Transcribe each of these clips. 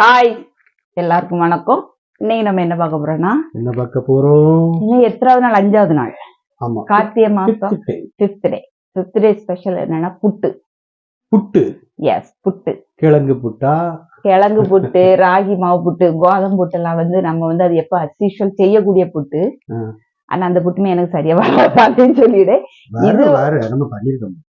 Hi எல்லாருக்கும் வணக்கம். இன்னைக்கு நம்ம என்ன பார்க்க போறோம்னா என்ன பார்க்க போறோம்? இன்னும் எத்தனாவது நாள்? அஞ்சாவது நாள். ஆமா. கார்த்திகை மாசம். Fifth day fifth day special என்னன்னா புட்டு. புட்டு? எஸ் புட்டு. கிழங்கு புட்டா? கிழங்கு புட்டு ராகி மாவு புட்டு கோதம் புட்டு எல்லாம் வந்து நம்ம வந்து அது எப்ப அஸ்யூஷுவல் செய்யக்கூடிய புட்டு. ஆனா அந்த புட்டுமே எனக்கு சரியா வராதுன்னு சொல்லிடு. இது- நம்ம பண்ணிருக்கோம்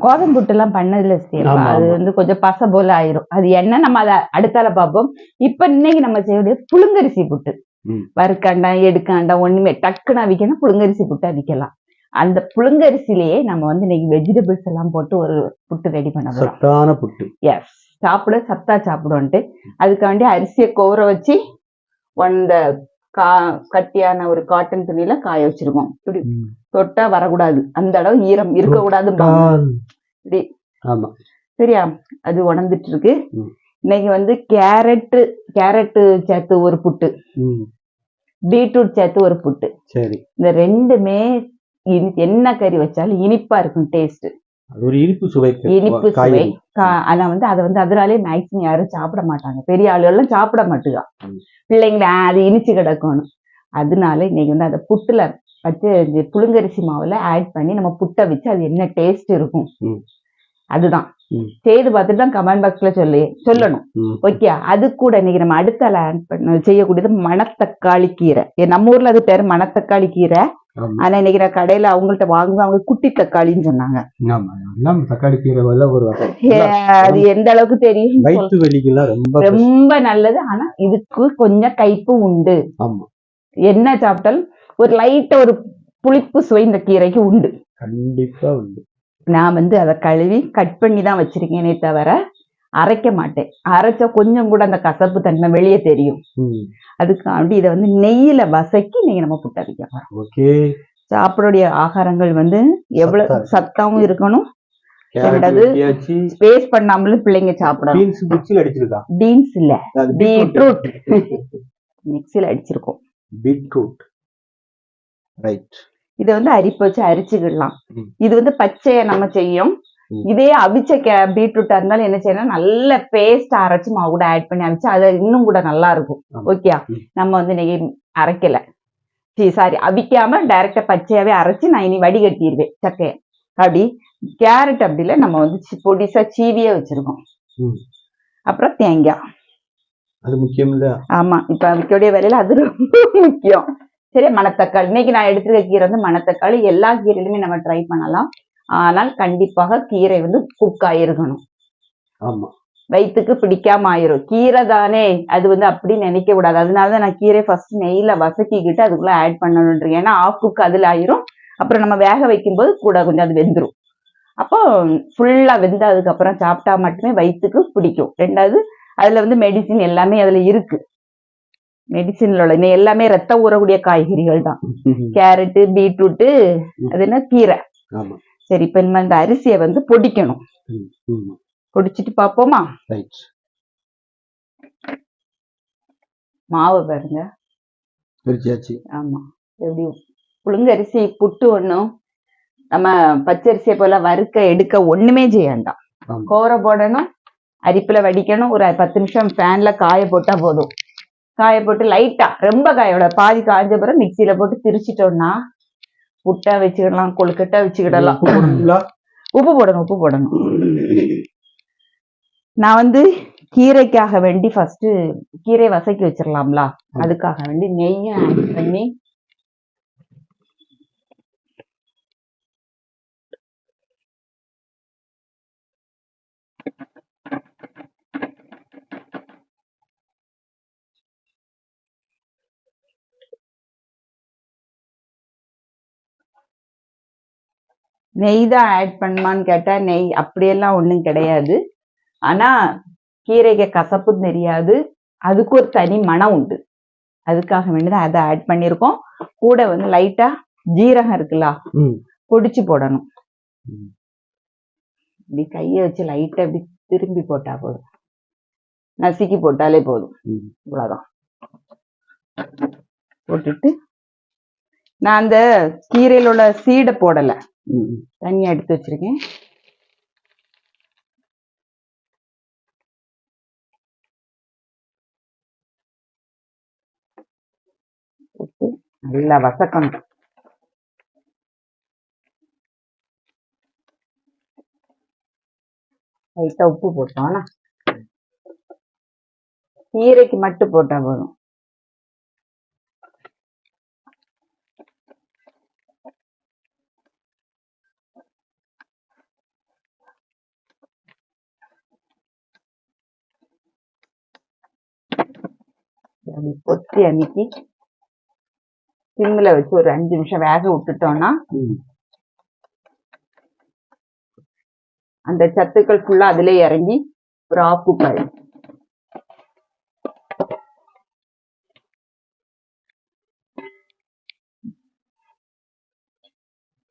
கோதம் எல்லாம் பண்ணதுல ஆமா, அது. வந்து கொஞ்சம் பச போல ஆயிரும். அது என்ன நம்ம அதை அடுத்தால பார்ப்போம். இப்ப இன்னைக்கு நம்ம செய்யக்கூடிய புழுங்கரிசி புட்டு. ம். வறுக்காண்டாம் எடுக்காண்டாம் ஒண்ணுமே டக்குன்னு அவிக்கணும் புழுங்கரிசி புட்டு அவிக்கலாம். அந்த புழுங்கரிசிலேயே நம்ம வந்து இன்னைக்கு வெஜிடபிள்ஸ் எல்லாம் போட்டு ஒரு புட்டு ரெடி பண்ண சத்தான புட்டு. எஸ் சாப்பிட சத்தா சாப்பிடுவோன்ட்டு. அதுக்காண்டி அரிசியை கோர வச்சு அந்த கா கட்டியான ஒரு காட்டன் துணியில காய வச்சிருக்கோம் இப்படி தொட்டா வரக்கூடாது. அந்த அளவு ஈரம் இருக்கக்கூடாது. இப்படி ஆமா. சரியா? அது உணர்ந்துட்டு இருக்கு. இன்னைக்கு வந்து கேரட் கேரட்டு சேர்த்து ஒரு புட்டு. பீட்ரூட் சேர்த்து ஒரு புட்டு. சரி. இந்த ரெண்டுமே என்ன கறி வச்சாலும் இனிப்பா இருக்கும் டேஸ்ட் அது ஒரு இனிப்பு சுவை இனிப்பு சுவை. ஆனா வந்து அதை வந்து அதனாலே மேக்ஸிமம் யாரும் சாப்பிட மாட்டாங்க. பெரிய ஆளுகள்லாம் சாப்பிட மாட்டுகா. பிள்ளைங்கள "ஆ, அது இனிச்சு கிடக்கணும். அதனால இன்னைக்கு வந்து அதை புட்டுல வச்சு புழுங்கரிசி மாவுல ஆட் பண்ணி நம்ம புட்டை வச்சு அது என்ன டேஸ்ட் இருக்கும். அதுதான். செய்து பார்த்துட்டு தான் கமெண்ட் பாக்ஸ்ல சொல்லு சொல்லணும். ஓகே அது கூட இன்னைக்கு நம்ம அடுத்தால ஆட் பண்ண செய்யக்கூடியது மணத்தக்காளி கீரை. நம்ம ஊர்ல அது பேரு மணத்தக்காளி கீரை. ஆனா இன்னைக்கு நான் கடையில அவங்கள்ட்ட வாங்குவேன். அவங்க குட்டி தக்காளின்னு சொன்னாங்க. தக்காளி கீரை ஒரு அது எந்த அளவுக்கு தெரியும் வயிற்று வலிக்கெல்லாம் ரொம்ப ரொம்ப நல்லது. ஆனா இதுக்கு கொஞ்சம் கைப்பு உண்டு. ஆமா. என்ன சாப்பிட்டாலும் ஒரு லைட்டா ஒரு புளிப்பு சுவை இந்த கீரைக்கு உண்டு. கண்டிப்பா உண்டு. நான் வந்து அதை கழுவி கட் பண்ணி தான் வச்சிருக்கேனே தவிர அரைக்க மாட்டேன். அரைச்சா கொஞ்சம் கூட அந்த கசப்பு தன்மை வெளியே தெரியும். ம், அதுக்காண்டி இதை வந்து நெய்யில வசக்கி நீங்க நம்ம புட்ட வைக்க போறோம் ஓகே சாப்பிடக்கூடிய ஆகாரங்கள் வந்து எவ்வளவு. சத்தாவும் இருக்கணும். ரெண்டாவது வேஸ்ட் பண்ணாமலும் பிள்ளைங்க சாப்பிடணும். பீன்ஸ் இல்ல. பீட்ரூட் மிக்சியில் அடிச்சிருக்கோம். பீட்ரூட் ரைட் இதை வந்து அரிப்பு வச்சு அரிச்சுக்கிடலாம். இது வந்து பச்சையை நம்ம செய்யும். இதே அவிச்ச கே இருந்தாலும் என்ன செய்யணும்? நல்ல பேஸ்ட் அரைச்சு மாவு கூட ஆட் பண்ணி அவிச்சு அது இன்னும் கூட நல்லா இருக்கும். ஓகே. நம்ம வந்து இன்னைக்கு அரைக்கல. சாரி அவிக்காம டைரக்டா பச்சையாவே அரைச்சு நான் இனி வடிகட்டிடுவேன் சக்கைய அப்படி கேரட் அப்படி இல்லை நம்ம வந்து பொடிசா சீவியே வச்சிருக்கோம். அப்புறம் தேங்காய். அது முக்கியம் இல்ல ஆமா. இப்ப விற்கக்கூடிய வேலையில அது ரொம்ப முக்கியம். சரி மணத்தக்காளி. இன்னைக்கு நான் எடுத்துருக்க கீரை வந்து மணத்தக்காளி. எல்லா கீரையிலுமே நம்ம ட்ரை பண்ணலாம். ஆனால் கண்டிப்பாக கீரை வந்து குக் ஆயிருக்கணும் ஆமா. வயிற்றுக்கு பிடிக்காம ஆயிரும் கீரை தானே அது வந்து அப்படி நினைக்க கூடாது அதனாலதான் நான் கீரை ஃபர்ஸ்ட் நெய்ல வசக்கிக்கிட்டு அதுக்குள்ள ஆட் பண்ணணுன்றேன் ஏன்னா ஆஃப் குக் அதுல ஆயிரும். அப்புறம் நம்ம வேக வைக்கும்போது கூட கொஞ்சம் அது வெந்துரும். அப்போ ஃபுல்லா வெந்ததுக்கு அப்புறம் சாப்பிட்டா மட்டுமே வயிற்றுக்கு பிடிக்கும். ரெண்டாவது அதுல வந்து மெடிசின் எல்லாமே அதுல இருக்கு. மெடிசின்ல உள்ள இன்னும் எல்லாமே ரத்தம் ஊறக்கூடிய காய்கறிகள் தான். கேரட்டு பீட்ரூட்டு அது என்ன? கீரை. சரி இப்ப நம்ம இந்த அரிசியை வந்து பொடிக்கணும். பொடிச்சிட்டு பார்ப்போமா ரைட். மாவு பாருங்க. ஆமா. எப்படி புழுங்கரிசி புட்டு ஒண்ணும் நம்ம பச்சரிசியை போல வறுக்க எடுக்க ஒண்ணுமே செய்ய வேண்டாம் ஆமா. கோரை போடணும் அரிப்புல வடிக்கணும் ஒரு பத்து நிமிஷம் ஃபேன்ல காய போட்டா போதும். காய போட்டு லைட்டா ரொம்ப காயோட பாதி காய்ஞ்ச பிறகு மிக்சியில போட்டு திரிச்சிட்டோம்னா புட்டா வச்சுக்கிடலாம் கொழுக்கட்டா வச்சுக்கிடலாம். உப்பு போடணும் உப்பு போடணும். நான் வந்து கீரைக்காக வேண்டி ஃபர்ஸ்ட் கீரை வசக்கி வச்சிடலாம்ல அதுக்காக வேண்டி நெய்யும் ஆட் பண்ணி நெய் தான் ஆட் பண்ணுமான்னு கேட்டா நெய் அப்படியெல்லாம் ஒண்ணும் கிடையாது. ஆனா கீரைக்கு கசப்பும் தெரியாது. அதுக்கு ஒரு தனி மனம் உண்டு. அதுக்காக வேண்டிதான் அதை ஆட் பண்ணியிருக்கோம். கூட வந்து லைட்டா ஜீரகம் இருக்குல்ல பொடிச்சு போடணும். இப்படி கையை வச்சு லைட்டா இப்படி திரும்பி போட்டா போதும். நசுக்கி போட்டாலே போதும். ம். இவ்வளவுதான். போட்டுட்டு நான் அந்த கீரையில் உள்ள சீடை போடலை. தனியாக எடுத்து வச்சிருக்கேன். போட்டு நல்லா வசக்கம் லைட்டாக உப்பு போட்டோம்னா கீரைக்கு மட்டும் போட்டால் போதும். அப்படி கொத்தி அமுக்கி சிம்மில் வச்சு ஒரு அஞ்சு நிமிஷம் வேக விட்டுட்டோம்னா. அந்த சத்துக்கள் ஃபுல்லா அதிலே இறங்கி ஒரு ஆஃப் குக் ஆயிடும்.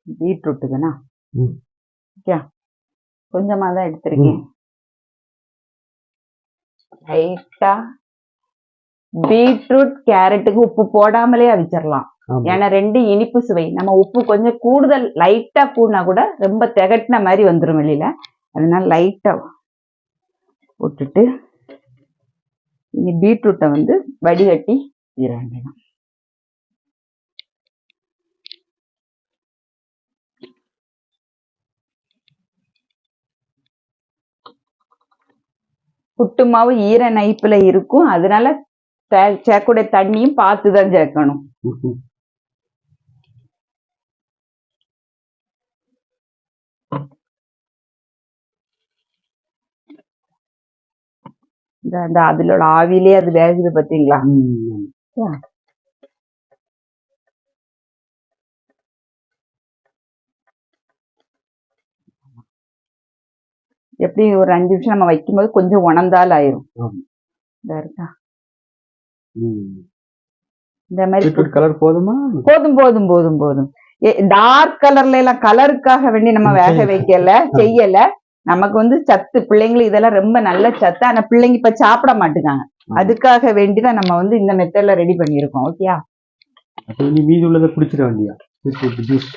பீட்ரூட்டுக்குண்ணா. ஓகே. கொஞ்சமா தான் எடுத்திருக்கேன் லைட்டா பீட்ரூட் கேரட்டுக்கு உப்பு போடாமலே அவிச்சிடலாம் ஏன்னா ரெண்டு இனிப்பு சுவை. நம்ம உப்பு கொஞ்சம் கூடுதல் லைட்டா கூடினா கூட ரொம்ப திகட்டின மாதிரி வந்துரும் வெளியில. அதனால லைட்டா போட்டுட்டு இனி பீட்ரூட்டை வந்து வடிகட்டி வேண்டியதான் புட்டு மாவு ஈர நைப்புல இருக்கும். அதனால சே- சேர்க்கக்கூடிய தண்ணியும் பார்த்து தான் சேர்க்கணும் அந்த அதிலோட ஆவியிலே அது வேகுது பாத்தீங்களா. எப்படி ஒரு அஞ்சு நிமிஷம் நம்ம வைக்கும்போது கொஞ்சம் உணர்ந்தால் ஆயிரும். இதா இருக்கா. இந்த மாதிரி கலர் போதுமா? போதும் போதும் போதும் போதும். டார்க் கலர்ல எல்லாம் கலருக்காக வேண்டி நம்ம வேக. வைக்கல செய்யல. நமக்கு வந்து சத்து பிள்ளைங்களுக்கு இதெல்லாம் ரொம்ப நல்ல சத்து. ஆனா பிள்ளைங்க இப்ப சாப்பிட மாட்டேங்காங்க. அதுக்காக வேண்டிதான் நம்ம வந்து இந்த மெத்தட்ல ரெடி பண்ணியிருக்கோம் ஓகேயா மீதி உள்ளதை குடிச்சிட வேண்டியா பீட்ரூட் ஜூஸ்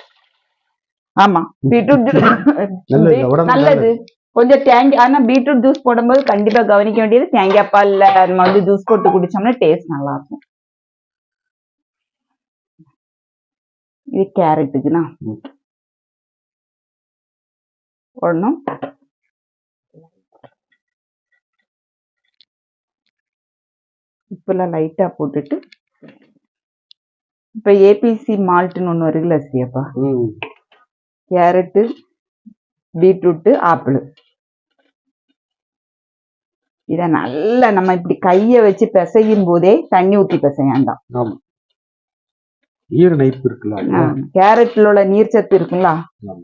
ஆமா. பீட்ரூட் உடம்புக்கு நல்லது. கொஞ்சம் தேங்காய் ஆனா பீட்ரூட் ஜூஸ் போடும்போது கண்டிப்பா கவனிக்க வேண்டியது தேங்காய் பால்ல நம்ம வந்து ஜூஸ் போட்டு குடிச்சோம்னா டேஸ்ட் நல்லா இருக்கும் இது கேரட்டுக்குண்ணா. போடணும். உப்புலாம் லைட்டா போட்டுட்டு. இப்ப ஏபிசி மால்ட்னு ஒண்ணு வருதுல்ல ஸ்ரீயப்பா ம். Carrot beetroot apple. இத நல்லா நம்ம இப்படி கைய வச்சு பிசையும் போதே தண்ணி ஊத்தி பிசையாண்டாம் ஈர நைப்பு இருக்குல்ல. கேரட்ல உள்ள நீர் சத்து இருக்குங்களா ஆமா.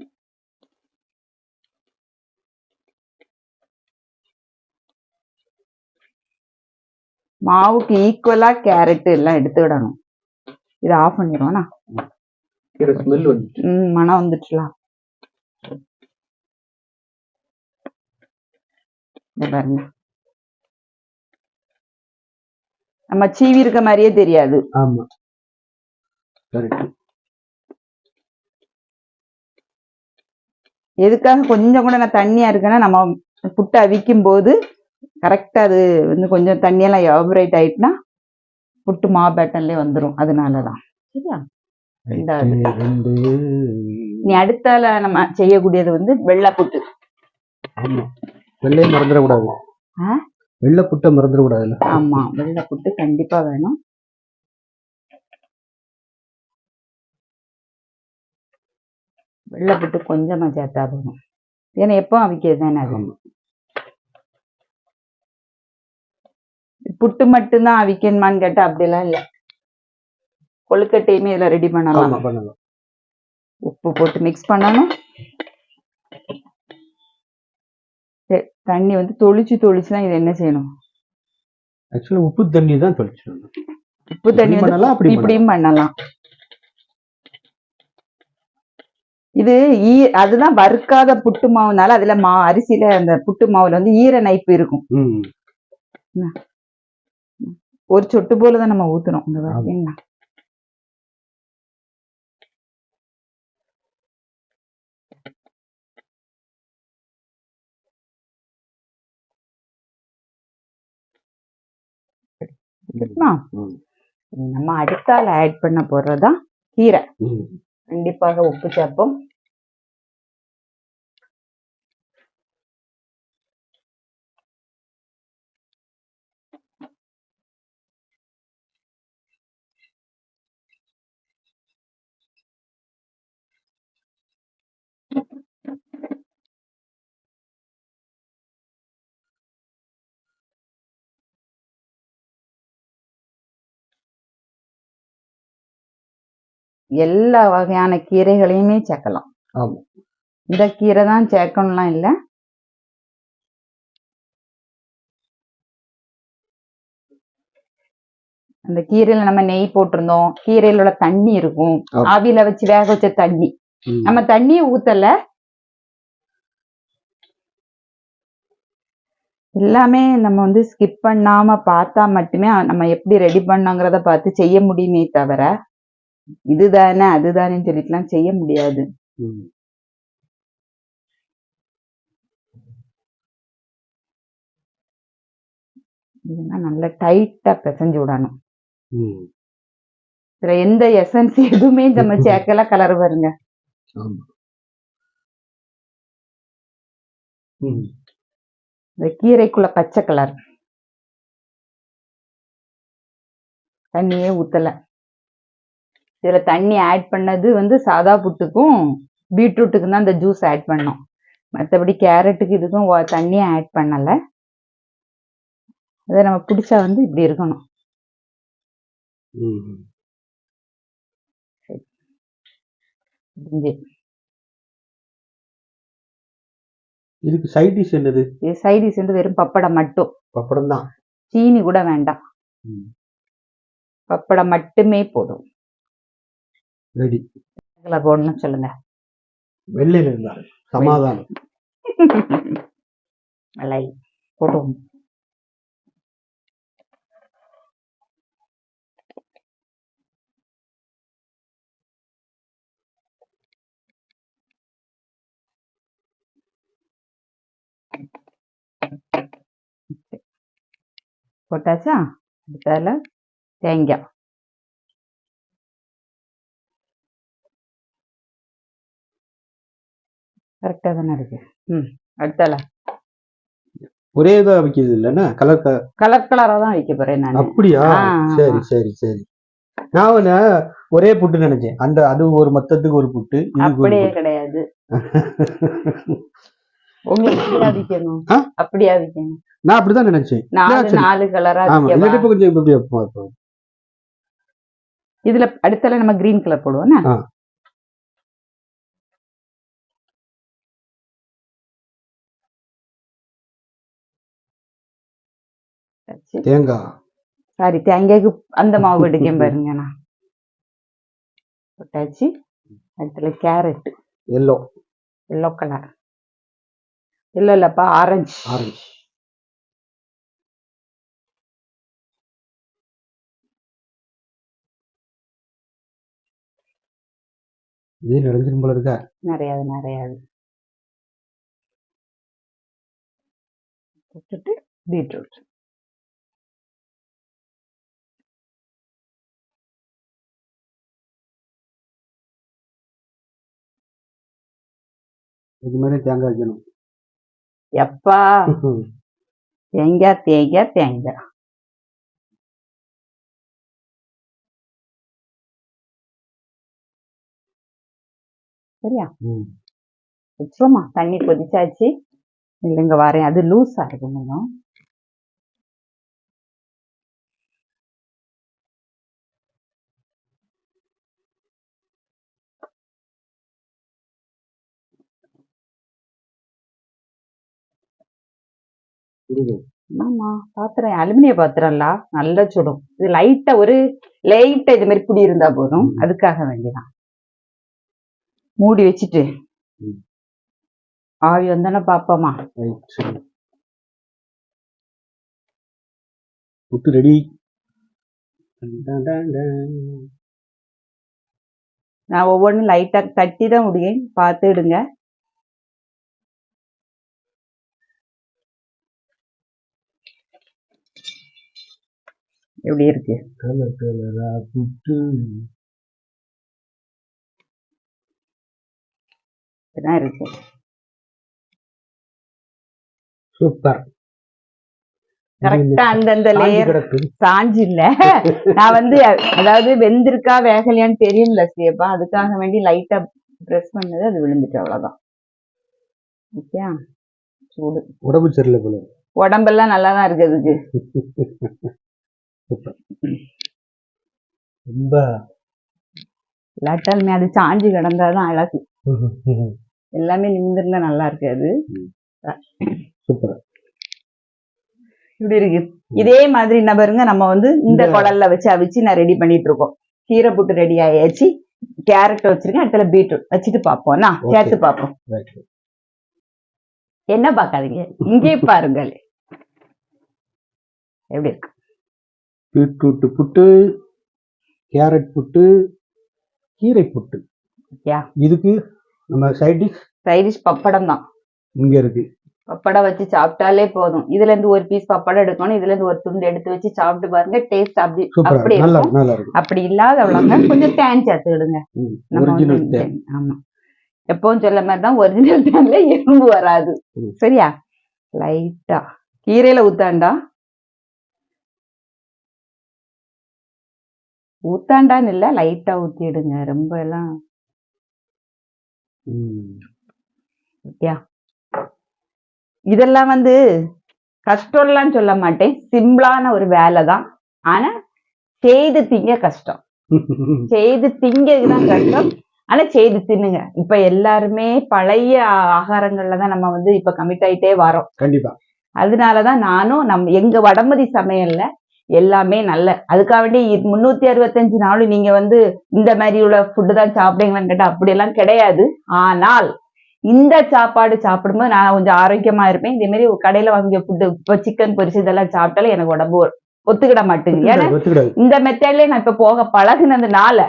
மாவுக்கு ஈக்குவலா கேரட் எல்லாம் எடுத்துக்கிடணும் இதை ஆஃப் பண்ணிடுவோம்னா மனம் வந்துச்சுலாம் பாருங்க. நம்ம சீவி இருக்க மாதிரியே தெரியாது. ஆமா. கரெக்ட் எதுக்காக கொஞ்சம் கூட நான் தண்ணியா இருக்குன்னா நம்ம புட்டை அவிக்கும் போது கரெக்டா அது வந்து கொஞ்சம் தண்ணியெல்லாம் எவாபரேட் ஆயிட்டுனா புட்டு மா பேட்டன்லயே வந்துரும். அதனாலதான். சரியா? நீ அடுத்தால நம்ம செய்யக்கூடியது வந்து வெள்ளை புட்டு. வெள்ளையை மறந்துடக்கூடாது. ஆ? வெள்ளை புட்டை மறந்துடக்கூடாதுல்ல? ஆமா வெள்ளை புட்டு கண்டிப்பா வேணும். வெள்ளை புட்டு கொஞ்சமா சேர்த்தா போதும். ஏன்னா எப்போ அவிக்கிறது தானே அது. புட்டு மட்டும்தான் அவிக்கணுமான்னு கேட்டா அப்படிலாம் இல்ல. கொழுக்கட்டையுமே இதுல ரெடி பண்ணலாம்? உப்பு போட்டு மிக்ஸ் பண்ணணும் சரி, தண்ணி வந்து தொளிச்சு தொளிச்சு தான் இது என்ன செய்யணும்? ஆக்சுவலா உப்பு தண்ணி தான் தொளிச்சிடணும். உப்பு தண்ணி பண்ணலாம், அப்படி இப்படியும் பண்ணலாம். இது ஈ அதுதான் வறுக்காத புட்டு மாவுனால அதுல மா அரிசியில அந்த புட்டு மாவுல வந்து ஈர நைப்பு இருக்கும். ஒரு சொட்டு போல தான் நம்ம ஊத்துறோம். இந்த ஆமா. இனி நம்ம அடுத்தால ஆட் பண்ண போறதுதான் கீரை. கண்டிப்பாக உப்பு சேர்ப்போம் எல்லா வகையான கீரைகளையுமே சேர்க்கலாம். இந்த கீரை தான் சேர்க்கணும்லாம் இல்ல அந்த கீரையில நம்ம நெய் போட்டிருந்தோம் கீரையில உள்ள தண்ணி இருக்கும். ஆவியில வச்சு வேக வச்ச தண்ணி. நம்ம தண்ணியை ஊத்தல எல்லாமே நம்ம வந்து ஸ்கிப் பண்ணாம பார்த்தா மட்டுமே நம்ம எப்படி ரெடி பண்ணோங்கிறத பார்த்து செய்ய முடியுமே தவிர இதுதானே அதுதானேன்னு சொல்லிட்டுலாம் செய்ய முடியாது. இதெல்லாம் நல்லா டைட்டா பிசைஞ்சு விடணும். இதுல எந்த எசன்ஸ் எதுவுமே நம்ம சேர்க்கல கலர் வருங்க. இந்த கீரைக்குள்ள பச்சை கலர் தண்ணியே ஊத்தல. இதுல தண்ணி ஆட் பண்ணது வந்து சாதா புட்டுக்கும் பீட்ரூட்டுக்கும் தான் இந்த ஜூஸ் ஆட் பண்ணோம். மற்றபடி கேரட்டுக்கு இதுக்கும் தண்ணியே ஆட் பண்ணல. அதை நம்ம பிடிச்சா வந்து இப்படி இருக்கணும். இதுக்கு சைட் டிஷ் என்னது? இது சைடிஸ் வந்து வெறும் பப்படம் மட்டும். பப்படம் தான் சீனி கூட வேண்டாம். பப்படம் மட்டுமே போதும். ரெடி. போடணும் சொல்லுங்க. வெள்ளையில இருந்தாரு சமாதானம். மலை போடுவோம் போட்டாச்சா? அடுத்தால தேங்காய். கரெக்டாக தானே இருக்கு. ம் அடுத்தால ஒரே இதா வைக்கிறது இல்லைன்னா கலர் கலர் கலரா தான் வைக்க போறேன் நான். அப்படியா? சரி. சரி சரி. நான் ஒரே புட்டு நினைச்சேன். அந்த அது ஒரு மொத்தத்துக்கு ஒரு புட்டு அப்படியே. கிடையாது. உங்களுக்கு அப்படியா விக்கணும்? நான் அப்படிதான் நினைச்சேன். நாலு. நாலு கலரா கொஞ்சம் இப்படி. இதுல அடுத்தால நம்ம கிரீன் கலர் போடுவோம் தேங்காய் சாரி தேங்காய்க்கு அந்த மாவு எடுக்கேன் பாருங்க நான் போட்டாச்சு. அடுத்துல carrot. Yellow yellow colour yellow இல்லப்பா ஆரஞ்சு ஆரஞ்சு இது நிறைஞ்சிரும் போல இருக்கா? நிறையாது நிறையாது. போட்டுட்டு பீட்ரூட் இது மாதிரி தேங்காய் வைக்கணும். எப்பா? தேங்காய் தேங்காய் தேங்காய் சரியா. வச்சிருமா தண்ணி கொதிச்சாச்சு. இல்லைங்க வரேன். அது லூஸா இருக்கு கொஞ்சம் ஆமா பாத்திரம் அலுமினிய பாத்திரம்ல நல்லா சுடும். இது லைட்டா ஒரு லைட்டா இது மாதிரி புடி இருந்தா போதும். அதுக்காக வேண்டியதான் மூடி வச்சுட்டு. ஆவி வந்தானே பாப்போமா. புட்டு ரெடி நான் ஒவ்வொன்றும் லைட்டா தட்டி தான் விடுவேன் பார்த்து இடுங்க எப்படி இருக்கு? கலர் கலரா? புட்டு இப்படிதான் இருக்கு. சூப்பர். கரெக்டா அந்தந்த லேயர் சாஞ்சு இல்ல. நான் வந்து அதாவது வெந்திருக்கா வேகலையான்னு தெரியல சேப்பா அதுக்காக வேண்டி லைட்டா பிரஸ் பண்ணது அது விழுந்துட்டு அவ்வளவுதான். ஓகே? சூடு. உடம்பு சரியில்லை போல. உடம்பெல்லாம் நல்லா தான் இருக்கு அதுக்கு. சூப்பர். ரொம்ப இல்லாட்டாலுமே அது சாஞ்சு கிடந்தாதான் அழகு. எல்லாமே நிமிந்திருந்தா நல்லா இருக்கு அது சூப்பர். இப்படி இருக்கு. இதே மாதிரி என்ன பாருங்க நம்ம வந்து இந்த குழல்ல வச்சு அவிச்சு நான் ரெடி பண்ணிட்டு இருக்கோம் கீரை புட்டு ரெடி ஆயாச்சு. கேரட் வச்சிருக்கேன். அடுத்துல பீட்ரூட். வச்சுட்டு பார்ப்போம். நான் Okay. சேர்த்து பார்ப்போம். என்ன பார்க்காதீங்க. இங்கே பாருங்கள். எப்படி இருக்கு? பீட்ரூட் புட்டு கேரட் புட்டு கீரை புட்டு. யா இதுக்கு நம்ம சைட் டிஷ் சைடிஷ் பப்படம் தான். இங்க இருக்கு. பப்படம் வச்சு சாப்பிட்டாலே போதும். இதுல இருந்து ஒரு பீஸ் பப்படம் எடுக்கணும். இதுல இருந்து ஒரு துண்டு எடுத்து வச்சு சாப்பிட்டு பாருங்க டேஸ்ட் அப்படி அப்படி இருக்கும். அப்படி இல்லாதவளங்க கொஞ்சம் தேன் சேர்த்துக்கிடுங்க நம்ம ஆமா. எப்பவும் சொல்ல மாதிரி தான் ஒரிஜினல் தேன்ல எறும்பு வராது. சரியா? லைட்டா கீரையில ஊத்தாண்டா? ஊத்தாண்டான்னு இல்ல லைட்டா ஊத்திடுங்க. ரொம்ப எல்லாம். யா. இதெல்லாம் வந்து கஷ்டம்லாம் சொல்ல மாட்டேன். சிம்பிளான ஒரு வேலை தான். ஆனா செய்து திங்க கஷ்டம். செய்து திங்கிறதுக்கு தான் கஷ்டம். ஆனா செய்து தின்னுங்க. இப்ப எல்லாருமே பழைய ஆகாரங்கள்ல தான் நம்ம வந்து இப்ப கமிட் ஆயிட்டே வரோம். கண்டிப்பா. அதனாலதான் நானும் நம்ம எங்க வடமதி சமையல்ல எல்லாமே நல்ல. அதுக்காக வேண்டி முன்னூத்தி அறுபத்தஞ்சு நாளும் நீங்க வந்து இந்த மாதிரி உள்ள ஃபுட்டு தான் சாப்பிடுங்களான்னு கேட்டா அப்படியெல்லாம் கிடையாது. ஆனால் இந்த சாப்பாடு சாப்பிடும்போது நான் கொஞ்சம் ஆரோக்கியமா இருப்பேன். இதே மாதிரி கடையில வாங்கிய ஃபுட்டு இப்போ சிக்கன் பொரிச்சு இதெல்லாம் சாப்பிட்டாலும் எனக்கு உடம்பு ஒத்துக்கிட மாட்டேங்குது ஏன்னா இந்த மெத்தட்லயே நான் இப்ப போக பழகுனதுனால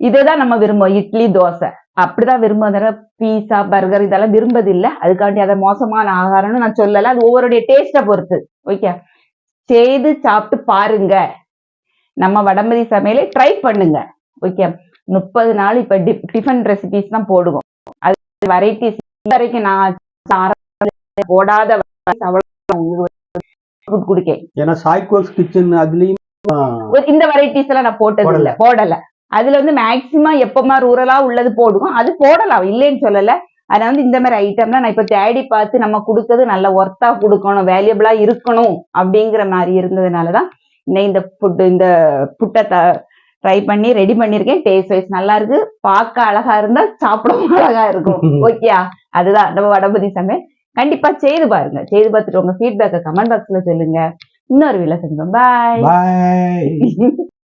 இதுதான் நம்ம விரும்புவோம். இட்லி தோசை. அப்படிதான் விரும்புவோம். தவிர பீஸா பர்கர் இதெல்லாம் விரும்பதில்லை அதுக்காண்டி அதை மோசமான ஆகாரம்னு நான் சொல்லல. அது ஒவ்வொருடைய டேஸ்ட்டை பொறுத்து. ஓகே செய்து சாப்பிட்டு பாருங்க. நம்ம வடமதி சமையலை ட்ரை பண்ணுங்க. ஓகே முப்பது நாள் இப்ப டிஃபன் ரெசிபிஸ் தான் போடுவோம். அது வெரைட்டிஸ் வரைக்கும் நான் போடாத கொடுக்கேன். ஏன்னா சாய்கோஸ் கிச்சன் அதுலயும் இந்த வெரைட்டிஸ் எல்லாம் நான் போட்டது இல்ல. போடல. அதுல வந்து மேக்சிமம் எப்பமா ரூரலா உள்ளது போடுவோம். அது போடலாம். இல்லைன்னு சொல்லல. ஆனா வந்து இந்த மாதிரி ஐட்டம்லாம் நான் இப்ப தேடி பார்த்து நம்ம கொடுக்கறது நல்ல ஒர்த்தா கொடுக்கணும் வேல்யூபிளா இருக்கணும் அப்படிங்கிற மாதிரி இருந்ததுனாலதான் இன்னும் இந்த ஃபுட் இந்த புட்டை ட்ரை பண்ணி ரெடி பண்ணிருக்கேன் டேஸ்ட் வைஸ் நல்லா இருக்கு. பார்க்க அழகா இருந்தா சாப்பிடவும் அழகா இருக்கும். ஓகேயா அதுதான். நம்ம வடபதி சமையல். கண்டிப்பா செய்து பாருங்க. செய்து பார்த்துட்டு உங்க ஃபீட்பேக்கை கமெண்ட் பாக்ஸ்ல சொல்லுங்க. இன்னொரு வீல செஞ்சோம் பாய்